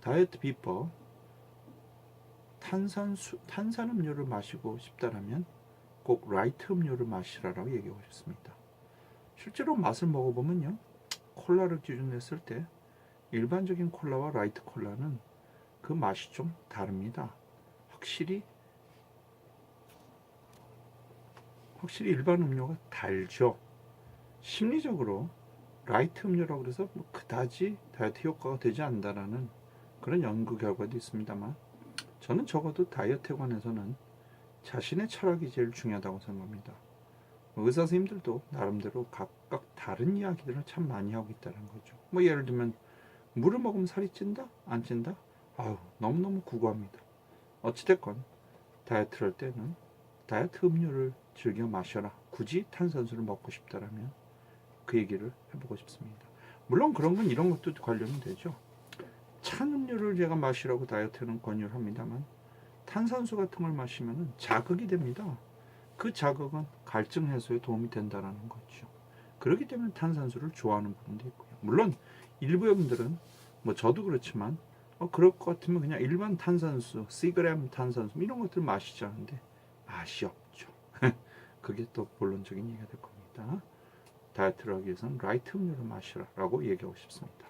다이어트 비법 탄산수 탄산음료를 마시고 싶다라면 꼭 라이트 음료를 마시라라고 얘기하고 싶습니다. 실제로 맛을 먹어보면요, 콜라를 기준으로 했을 때 일반적인 콜라와 라이트 콜라는 그 맛이 좀 다릅니다. 확실히 확실히 일반 음료가 달죠. 심리적으로 라이트 음료라고 그래서 뭐 그다지 다이어트 효과가 되지 않는다라는 그런 연구 결과도 있습니다만 저는 적어도 다이어트에 관해서는 자신의 철학이 제일 중요하다고 생각합니다. 의사 선생님들도 나름대로 각각 다른 이야기들을 참 많이 하고 있다는 거죠. 뭐 예를 들면 물을 먹으면 살이 찐다? 안 찐다? 아유 너무너무 구구합니다. 어찌됐건 다이어트를 할 때는 다이어트 음료를 즐겨 마셔라. 굳이 탄산수를 먹고 싶다라면 그 얘기를 해보고 싶습니다. 물론 그런 건 이런 것도 관련이 되죠. 찬 음료를 제가 마시라고 다이어트는 권유를 합니다만 탄산수 같은 걸 마시면 자극이 됩니다. 그 자극은 갈증 해소에 도움이 된다는 거죠. 그렇기 때문에 탄산수를 좋아하는 분도 있고요. 물론 일부의 분들은 뭐 저도 그렇지만 어, 그럴 것 같으면 그냥 일반 탄산수, 시그램 탄산수 이런 것들 마시자는데 맛이 없죠. 그게 또 본론적인 얘기가 될 겁니다. 다이어트를 하기 위해서는 라이트 음료를 마시라라고 얘기하고 싶습니다.